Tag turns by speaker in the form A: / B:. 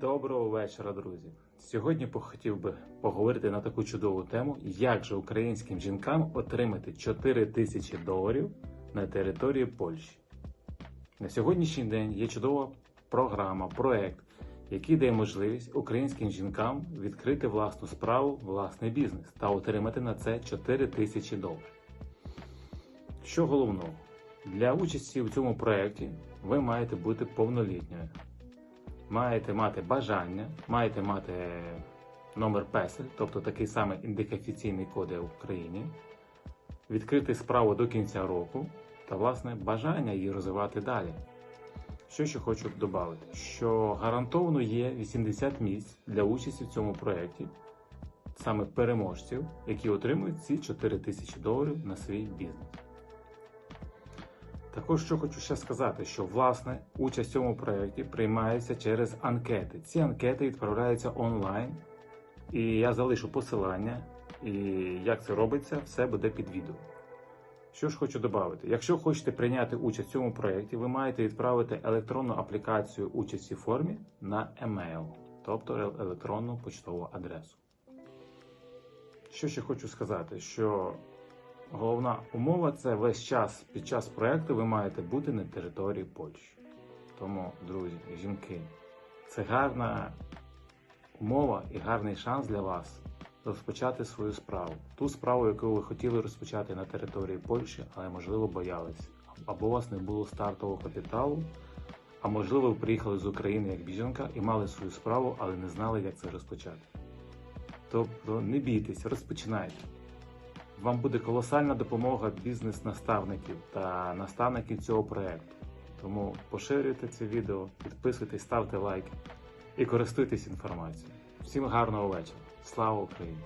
A: Доброго вечора, друзі. Сьогодні хотів би поговорити на таку чудову тему, як же українським жінкам отримати 4 тисячі доларів на території Польщі. На сьогоднішній день є чудова програма, проект, який дає можливість українським жінкам відкрити власну справу, власний бізнес та отримати на це 4 тисячі доларів. Що головного, для участі у цьому проєкті ви маєте бути повнолітньою маєте мати бажання, маєте мати номер песель, тобто такий самий ідентифікаційний код в Україні, відкрити справу до кінця року та, власне, бажання її розвивати далі. Що ще хочу додати, що гарантовано є 80 місць для участі в цьому проєкті, саме переможців, які отримують ці 4 тисячі доларів на свій бізнес. Також що хочу ще сказати, що власне участь в цьому проєкті приймається через анкети. Ці анкети відправляються онлайн, і я залишу посилання, і як це робиться, все буде під відео. Що ж хочу додати, якщо хочете прийняти участь в цьому проєкті, ви маєте відправити електронну аплікацію участі в формі на email, тобто електронну почтову адресу. Що ще хочу сказати, що Головна умова це весь час під час проекту ви маєте бути на території Польщі. Тому, друзі, жінки, це гарна умова і гарний шанс для вас розпочати свою справу. Ту справу, яку ви хотіли розпочати на території Польщі, але можливо боялись. Або у вас не було стартового капіталу, а можливо, ви приїхали з України як біженка і мали свою справу, але не знали, як це розпочати. Тобто не бійтесь, розпочинайте. Вам буде колосальна допомога бізнес-наставників та наставників цього проекту. Тому поширюйте це відео, підписуйтесь, ставте лайк і користуйтесь інформацією. Всім гарного вечора! Слава Україні!